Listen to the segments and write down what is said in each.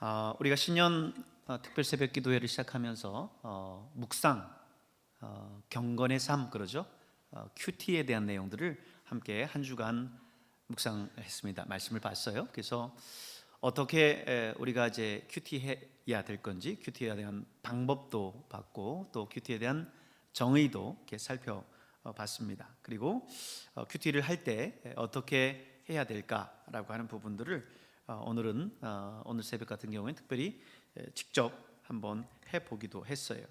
어, 우리가 신년 어, 특별 새벽 기도회를 시작하면서 어, 묵상, 어, 경건의 삶 그러죠. 어, 큐티에 대한 내용들을 함께 한 주간 묵상했습니다. 말씀을 봤어요. 그래서 어떻게 에, 우리가 이제 큐티 해야 될 건지 큐티에 대한 방법도 봤고 또 큐티에 대한 정의도 이렇게 살펴봤습니다. 그리고 어, 큐티를 할 때 어떻게 해야 될까라고 하는 부분들을 어, 오늘은 어, 오늘 새벽 같은 경우에는 특별히 에, 직접 한번 해보기도 했어요.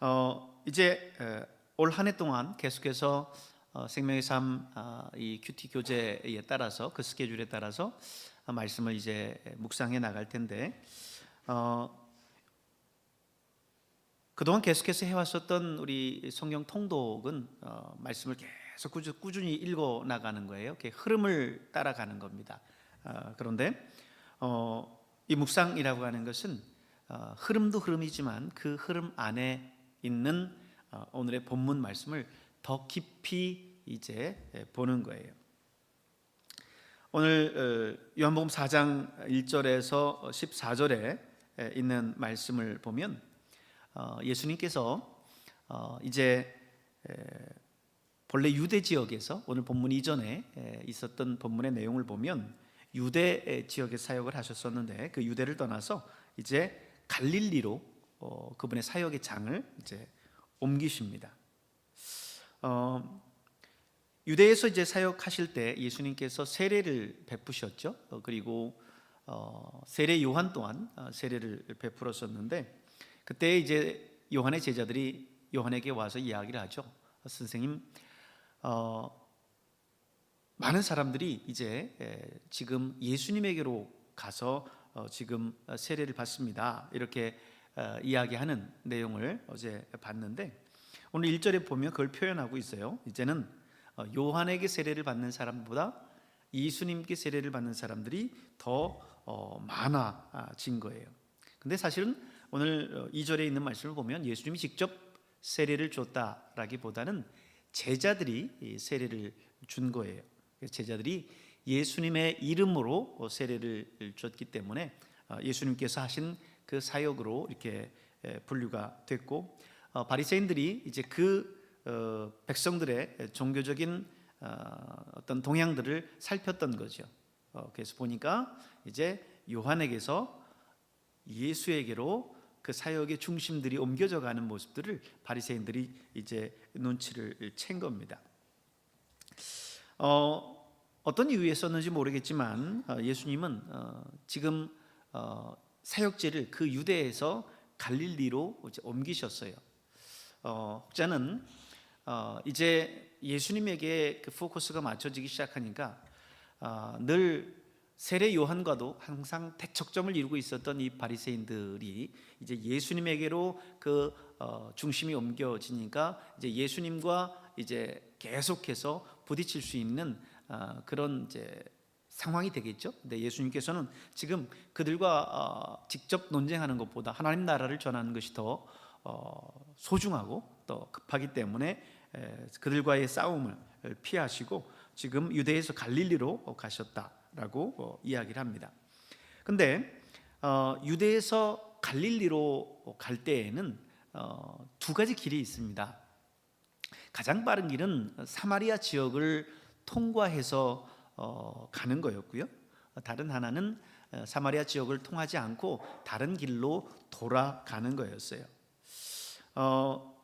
어, 이제 올 한 해 동안 계속해서 어, 생명의 삶이 큐티 교재에 따라서 그 스케줄에 따라서 어, 말씀을 이제 묵상해 나갈 텐데 어, 그동안 계속해서 해왔었던 우리 성경 통독은 어, 말씀을 계속 꾸준, 꾸준히 읽어 나가는 거예요. 흐름을 따라가는 겁니다. 어, 그런데 어, 이 묵상이라고 하는 것은 어, 흐름도 흐름이지만 그 흐름 안에 있는 어, 오늘의 본문 말씀을 더 깊이 이제 예, 보는 거예요. 오늘 어, 요한복음 4장 1절에서 14절에 있는 말씀을 보면 어, 예수님께서 어, 이제 에, 본래 유대 지역에서 오늘 본문 이전에 에, 있었던 본문의 내용을 보면 유대 지역에 사역을 하셨었는데 그 유대를 떠나서 이제 갈릴리로 어, 그분의 사역의 장을 이제 옮기십니다. 어, 유대에서 이제 사역하실 때 예수님께서 세례를 베푸셨죠. 어, 그리고 어, 세례 요한 또한 어, 세례를 베풀었었는데 그때 이제 요한의 제자들이 요한에게 와서 이야기를 하죠. 어, 선생님, 어, 많은 사람들이 이제 에, 지금 예수님에게로 가서 어, 지금 세례를 받습니다. 이렇게 어, 이야기하는 내용을 어제 봤는데 오늘 1절에 보면 그걸 표현하고 있어요. 이제는 어, 요한에게 세례를 받는 사람보다 예수님께 세례를 받는 사람들이 더 어, 많아진 거예요. 근데 사실은 오늘 2절에 있는 말씀을 보면 예수님이 직접 세례를 줬다라기보다는 제자들이 이 세례를 준 거예요. 제자들이 예수님의 이름으로 세례를 줬기 때문에 어, 예수님께서 하신 그 사역으로 이렇게 에, 분류가 됐고 어, 바리새인들이 이제 그 어, 백성들의 종교적인 어, 어떤 동향들을 살폈던 거죠. 어, 그래서 보니까 이제 요한에게서 예수에게로 그 사역의 중심들이 옮겨져 가는 모습들을 바리새인들이 이제 눈치를 챈 겁니다. 어, 어떤 이유에서는지 모르겠지만 어, 예수님은 어, 지금 어, 사역지를 그 유대에서 갈릴리로 옮기셨어요. 어, 혹자는 어, 이제 예수님에게 그 포커스가 맞춰지기 시작하니까 어, 늘 세례 요한과도 항상 대척점을 이루고 있었던 이 바리새인들이 이제 예수님에게로 그 어, 중심이 옮겨지니까 이제 예수님과 이제 계속해서 부딪힐 수 있는 어, 그런 이제 상황이 되겠죠. 근데 예수님께서는 지금 그들과 어, 직접 논쟁하는 것보다 하나님 나라를 전하는 것이 더 어, 소중하고 또 급하기 때문에 에, 그들과의 싸움을 피하시고 지금 유대에서 갈릴리로 가셨다라고 어, 이야기를 합니다. 근데 어, 유대에서 갈릴리로 갈 때에는 어, 두 가지 길이 있습니다. 가장 빠른 길은 사마리아 지역을 통과해서 어, 가는 거였고요. 다른 하나는 어, 사마리아 지역을 통하지 않고 다른 길로 돌아가는 거였어요. 어,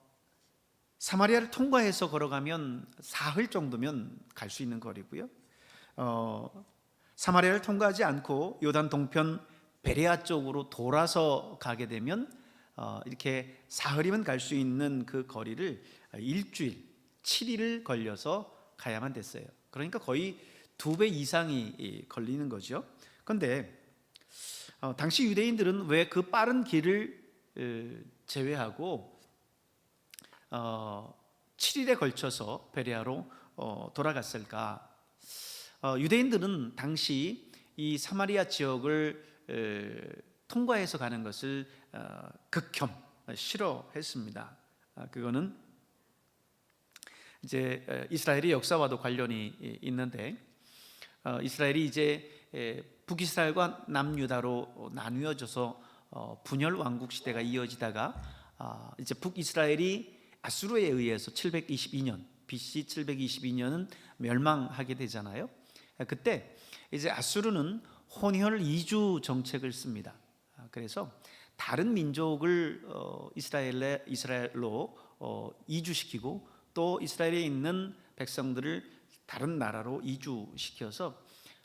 사마리아를 통과해서 걸어가면 사흘 정도면 갈 수 있는 거리고요. 어, 사마리아를 통과하지 않고 요단 동편 베레아 쪽으로 돌아서 가게 되면 어, 이렇게 사흘이면 갈 수 있는 그 거리를 일주일, 7일을 걸려서 가야만 됐어요. 그러니까 거의 두 배 이상이 걸리는 거죠. 그런데 어, 당시 유대인들은 왜 그 빠른 길을 에, 제외하고 어, 7일에 걸쳐서 베레아로 어, 돌아갔을까? 어, 유대인들은 당시 이 사마리아 지역을 에, 통과해서 가는 것을 어, 극혐 싫어했습니다. 아, 그거는 이제 에, 이스라엘의 역사와도 관련이 있는데 어, 이스라엘이 이제 에, 북이스라엘과 남유다로 나누어져서 어, 분열 왕국 시대가 이어지다가 아, 이제 북이스라엘이 아수르에 의해서 722년 BC 722년은 멸망하게 되잖아요. 그때 이제 아수르는 혼혈 이주 정책을 씁니다. 아, 그래서 다른 민족을 어, 이스라엘로 어, 이주시키고 또 이스라엘에 있는 백성들을 다른 나라로 이주시켜서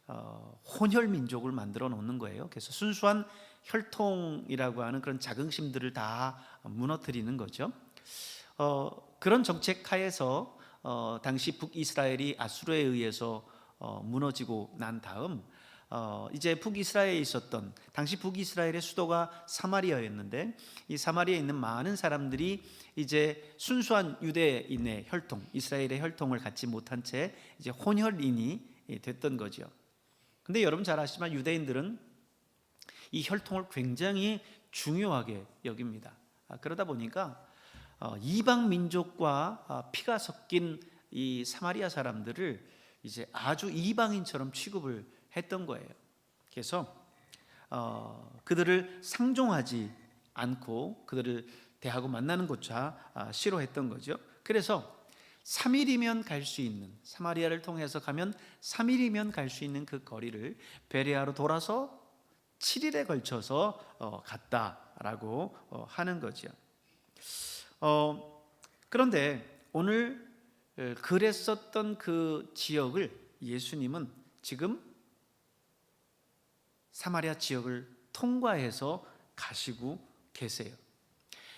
어, 혼혈 민족을 만들어 놓는 거예요. 그래서 순수한 혈통이라고 하는 그런 자긍심들을 다 무너뜨리는 거죠. 어, 그런 정책 하에서 어, 당시 북이스라엘이 아수르에 의해서 어, 무너지고 난 다음 어, 이제 북이스라엘에 있었던 당시 북이스라엘의 수도가 사마리아였는데 이 사마리아에 있는 많은 사람들이 이제 순수한 유대인의 혈통, 이스라엘의 혈통을 갖지 못한 채 이제 혼혈인이 됐던 거죠. 근데 여러분 잘 아시지만 유대인들은 이 혈통을 굉장히 중요하게 여깁니다. 아, 그러다 보니까 어, 이방 민족과 아, 피가 섞인 이 사마리아 사람들을 이제 아주 이방인처럼 취급을 했던 거예요. 그래서 어, 그들을 상종하지 않고 그들을 대하고 만나는 것조차 아, 싫어했던 거죠. 그래서 3일이면 갈 수 있는 사마리아를 통해서 가면 3일이면 갈 수 있는 그 거리를 베레아로 돌아서 7일에 걸쳐서 어, 갔다라고 어, 하는 거죠. 어, 그런데 오늘 에, 그랬었던 그 지역을 예수님은 지금 사마리아 지역을 통과해서 가시고 계세요.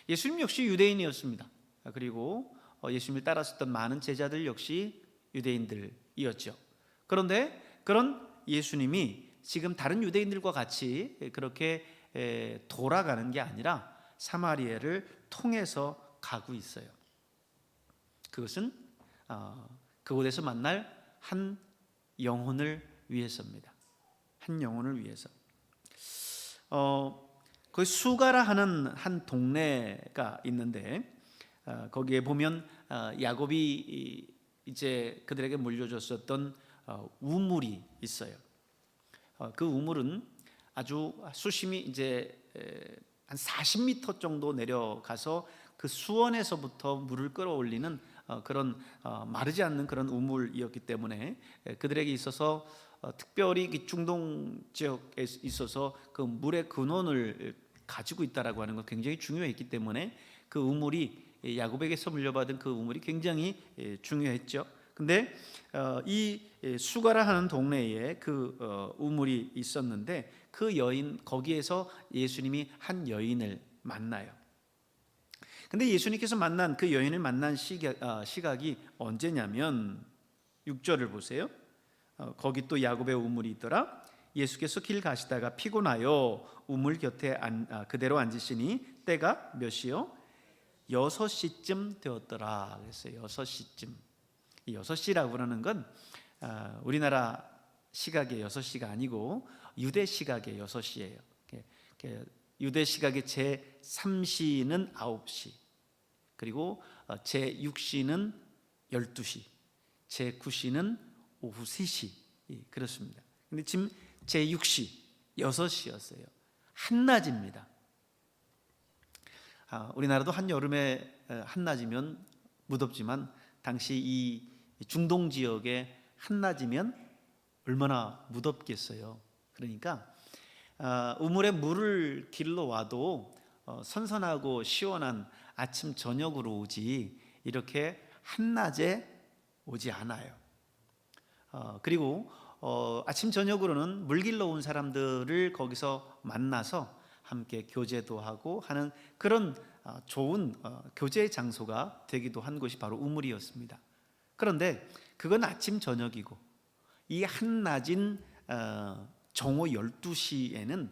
예수님 역시 유대인이었습니다. 그리고 어, 예수님을 따랐었던 많은 제자들 역시 유대인들이었죠. 그런데 그런 예수님이 지금 다른 유대인들과 같이 그렇게 에, 돌아가는 게 아니라 사마리아를 통해서 가고 있어요. 그것은 어, 그곳에서 만날 한 영혼을 위해서입니다. 한 영혼을 위해서. 어, 그 수가라 하는 한 동네가 있는데 어, 거기에 보면 어, 야곱이 이- 이제 그들에게 물려줬었던 어, 우물이 있어요. 어, 그 우물은 아주 수심이 이제 에, 한 40m 정도 내려가서 그 수원에서부터 물을 끌어올리는 어, 그런 어, 마르지 않는 그런 우물이었기 때문에 에, 그들에게 있어서 어, 특별히 이 중동 지역에 있어서 그 물의 근원을 가지고 있다라고 하는 건 굉장히 중요했기 때문에 그 우물이 야곱에게서 물려받은 그 우물이 굉장히 예, 중요했죠. 근데 어, 이 예, 수가라 하는 동네에 그 어, 우물이 있었는데 그 여인 거기에서 예수님이 한 여인을 만나요. 근데 예수님께서 만난 그 여인을 만난 시각, 아, 시각이 언제냐면 6절을 보세요. 어, 거기 또 야곱의 우물이 있더라. 예수께서 길 가시다가 피곤하여 우물 곁에 안, 아, 그대로 앉으시니 때가 몇 시요? 여섯 시쯤 되었더라. 그랬어요. 여섯 시쯤. 이 여섯 시라고 그러는 건 아, 우리나라 시각의 여섯 시가 아니고 유대 시각의 여섯 시예요. 유대 시각의 제 3시는 9시. 그리고 어, 제 6시는 12시. 제 9시는 오후 3시. 예, 그렇습니다. 근데 지금 제 6시 6시였어요. 한낮입니다. 아, 우리나라도 한 여름에 에, 한낮이면 무덥지만 당시 이 중동 지역에 한낮이면 얼마나 무덥겠어요. 그러니까 아, 우물에 물을 길러 와도 어, 선선하고 시원한 아침 저녁으로 오지 이렇게 한낮에 오지 않아요. 어, 그리고 어, 아침 저녁으로는 물 길러 온 사람들을 거기서 만나서 함께 교제도 하고 하는 그런 어, 좋은 어, 교제 장소가 되기도 한 곳이 바로 우물이었습니다. 그런데 그건 아침 저녁이고 이 한낮인 어, 정오 12시에는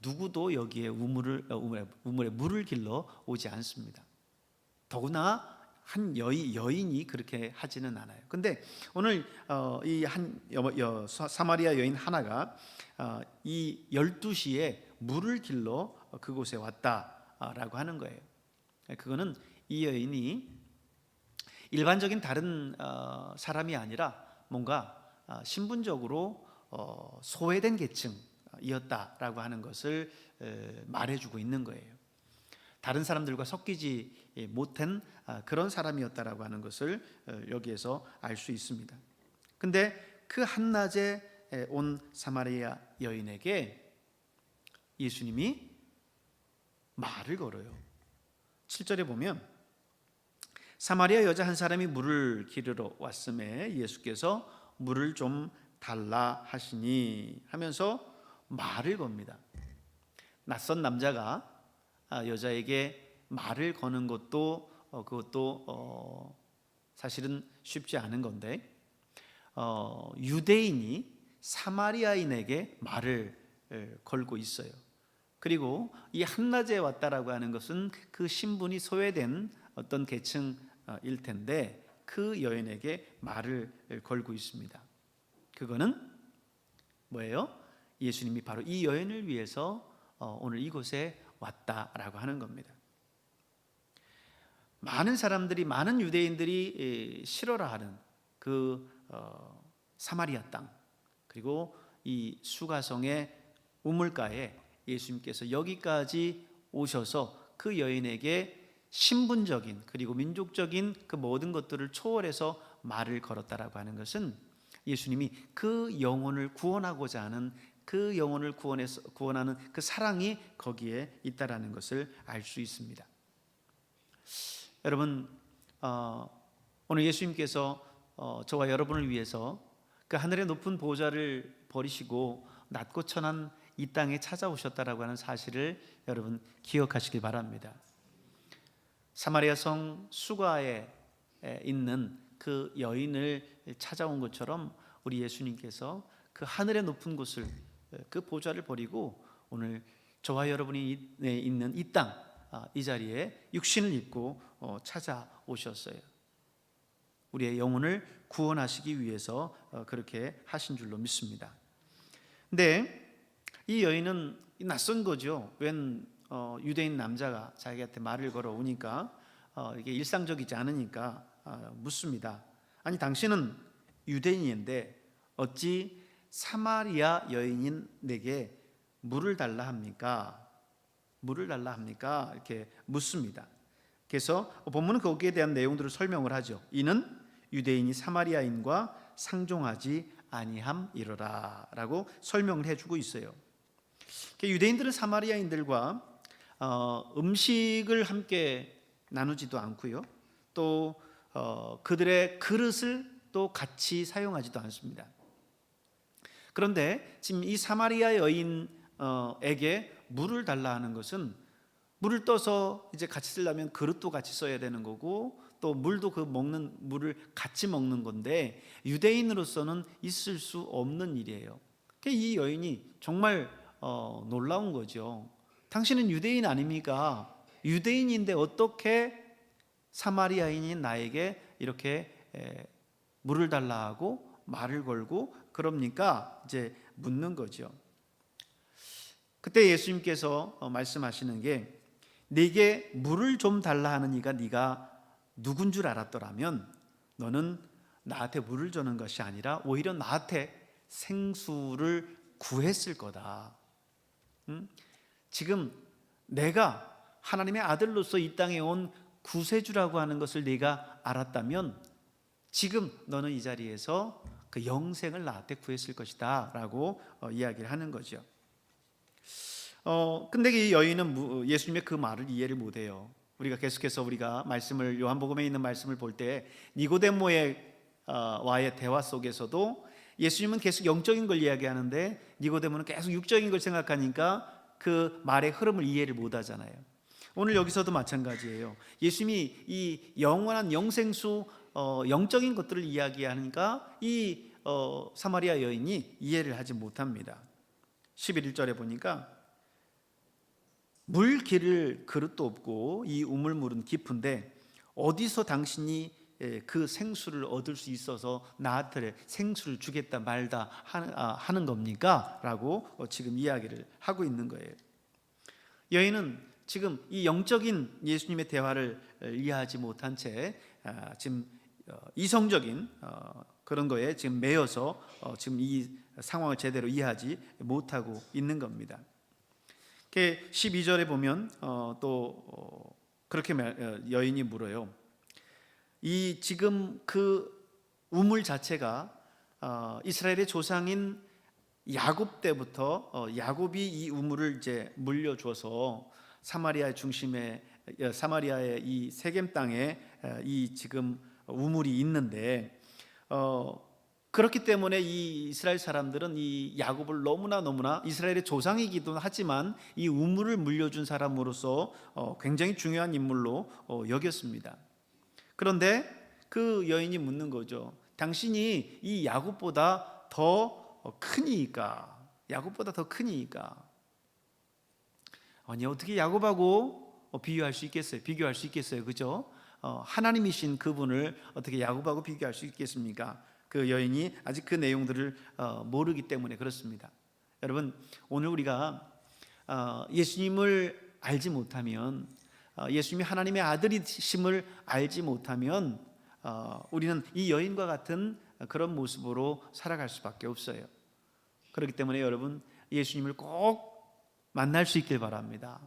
누구도 여기에 우물을 어, 우물에, 우물에 물을 길러 오지 않습니다. 더구나 한 여인, 여인이 그렇게 하지는 않아요. 근데 오늘 어, 이한 사마리아 여인 하나가 어, 이 12시에 물을 길러 그곳에 왔다라고 하는 거예요. 그거는 이 여인이 일반적인 다른 어, 사람이 아니라 뭔가 어, 신분적으로 어, 소외된 계층이었다라고 하는 것을 에, 말해주고 있는 거예요. 다른 사람들과 섞이지 예, 못한 아, 그런 사람이었다라고 하는 것을 어, 여기에서 알 수 있습니다. 근데 그 한낮에 에, 온 사마리아 여인에게 예수님이 말을 걸어요. 7절에 보면 사마리아 여자 한 사람이 물을 기르러 왔음에 예수께서 물을 좀 달라 하시니 하면서 말을 겁니다. 낯선 남자가 아, 여자에게 말을 거는 것도 어, 그것도 어, 사실은 쉽지 않은 건데 어, 유대인이 사마리아인에게 말을 에, 걸고 있어요. 그리고 이 한낮에 왔다라고 하는 것은 그 신분이 소외된 어떤 계층일 텐데 그 여인에게 말을 걸고 있습니다. 그거는 뭐예요? 예수님이 바로 이 여인을 위해서 어, 오늘 이곳에 왔다라고 하는 겁니다. 많은 사람들이 많은 유대인들이 싫어라 하는 그 어, 사마리아 땅 그리고 이 수가성의 우물가에 예수님께서 여기까지 오셔서 그 여인에게 신분적인 그리고 민족적인 그 모든 것들을 초월해서 말을 걸었다라고 하는 것은 예수님이 그 영혼을 구원하고자 하는 그 영혼을 구원해서 구원하는 그 사랑이 거기에 있다라는 것을 알 수 있습니다. 여러분 어, 오늘 예수님께서 어, 저와 여러분을 위해서 그 하늘의 높은 보좌를 버리시고 낮고 천한 이 땅에 찾아오셨다라고 하는 사실을 여러분 기억하시길 바랍니다. 사마리아 성 수가에 있는 그 여인을 찾아온 것처럼 우리 예수님께서 그 하늘의 높은 곳을 그 보좌를 버리고 오늘 저와 여러분이 있는 이 땅, 아, 이 자리에 육신을 입고 어, 찾아오셨어요. 우리의 영혼을 구원하시기 위해서 어, 그렇게 하신 줄로 믿습니다. 근데 이 여인은 낯선 거죠. 웬 어, 유대인 남자가 자기한테 말을 걸어 오니까 이게 일상적이지 않으니까 묻습니다. 아니 당신은 유대인인데 어찌 사마리아 여인인 내게 물을 달라 합니까? 물을 달라 합니까? 이렇게 묻습니다. 그래서 본문은 거기에 대한 내용들을 설명을 하죠. 이는 유대인이 사마리아인과 상종하지 아니함이로라라고 설명을 해주고 있어요. 유대인들은 사마리아인들과 어, 음식을 함께 나누지도 않고요. 또 어, 그들의 그릇을 또 같이 사용하지도 않습니다. 그런데 지금 이 사마리아 여인에게 물을 달라 하는 것은 물을 떠서 이제 같이 쓰려면 그릇도 같이 써야 되는 거고 또 물도 그 먹는 물을 같이 먹는 건데 유대인으로서는 있을 수 없는 일이에요. 이 여인이 정말 어, 놀라운 거죠. 당신은 유대인 아닙니까? 유대인인데 어떻게 사마리아인인 나에게 이렇게 에, 물을 달라 하고 말을 걸고 그럽니까? 이제 묻는 거죠. 그때 예수님께서 어, 말씀하시는 게 네게 물을 좀 달라 하는 이가 네가 누군 줄 알았더라면 너는 나한테 물을 주는 것이 아니라 오히려 나한테 생수를 구했을 거다. 음? 지금 내가 하나님의 아들로서 이 땅에 온 구세주라고 하는 것을 네가 알았다면 지금 너는 이 자리에서 그 영생을 나한테 구했을 것이다 라고 어, 이야기를 하는 거죠. 어 근데 이 여인은 예수님의 그 말을 이해를 못해요. 우리가 계속해서 우리가 말씀을 요한복음에 있는 말씀을 볼 때 니고데모의 어, 와의 대화 속에서도 예수님은 계속 영적인 걸 이야기하는데 니고데모는 계속 육적인 걸 생각하니까 그 말의 흐름을 이해를 못 하잖아요. 오늘 여기서도 마찬가지예요. 예수님이 이 영원한 영생수 어, 영적인 것들을 이야기하니까 이 어, 사마리아 여인이 이해를 하지 못합니다. 11절에 보니까 물 기를 그릇도 없고 이 우물물은 깊은데 어디서 당신이 예, 그 생수를 얻을 수 있어서 나한테 생수를 주겠다 말다 아, 하는 겁니까? 라고 어, 지금 이야기를 하고 있는 거예요. 여인은 지금 이 영적인 예수님의 대화를 이해하지 못한 채 아, 지금 어, 이성적인 어, 그런 거에 지금 매여서 어, 지금 이 상황을 제대로 이해하지 못하고 있는 겁니다. 12절에 보면 어, 또 어, 그렇게 말- 어, 여인이 물어요. 이 지금 그 우물 자체가 어, 이스라엘의 조상인 야곱 때부터 어, 야곱이 이 우물을 이제 물려줘서 사마리아 중심에 어, 사마리아의 이 세겜 땅에 어, 이 지금 우물이 있는데 어, 그렇기 때문에 이 이스라엘 사람들은 이 야곱을 너무나 너무나 이스라엘의 조상이기도 하지만 이 우물을 물려준 사람으로서 어, 굉장히 중요한 인물로 어, 여겼습니다. 그런데 그 여인이 묻는 거죠. 당신이 이 야곱보다 더 크니까 야곱보다 더 크니까 아니 어떻게 야곱하고 어, 비교할 수 있겠어요? 비교할 수 있겠어요? 그죠? 어, 하나님이신 그분을 어떻게 야곱하고 비교할 수 있겠습니까? 그 여인이 아직 그 내용들을 어, 모르기 때문에 그렇습니다. 여러분 오늘 우리가 어, 예수님을 알지 못하면 어, 예수님이 하나님의 아들이심을 알지 못하면 어, 우리는 이 여인과 같은 그런 모습으로 살아갈 수밖에 없어요. 그렇기 때문에 여러분 예수님을 꼭 만날 수 있길 바랍니다.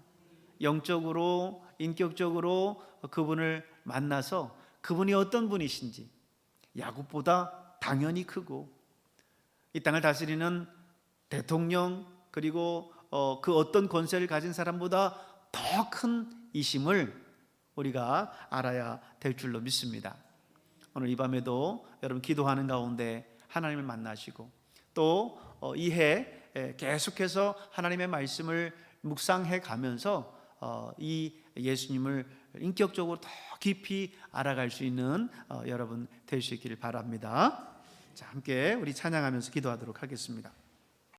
영적으로 인격적으로 그분을 만나서 그분이 어떤 분이신지 야곱보다 당연히 크고 이 땅을 다스리는 대통령 그리고 어, 그 어떤 권세를 가진 사람보다 더 큰 이심을 우리가 알아야 될 줄로 믿습니다. 오늘 이 밤에도 여러분 기도하는 가운데 하나님을 만나시고 또 어, 이해 계속해서 하나님의 말씀을 묵상해 가면서 어, 이 예수님을 인격적으로 더 깊이 알아갈 수 있는 어, 여러분 있기를 바랍니다. 자, 함께 우리 찬양하면서 기도하도록 하겠습니다.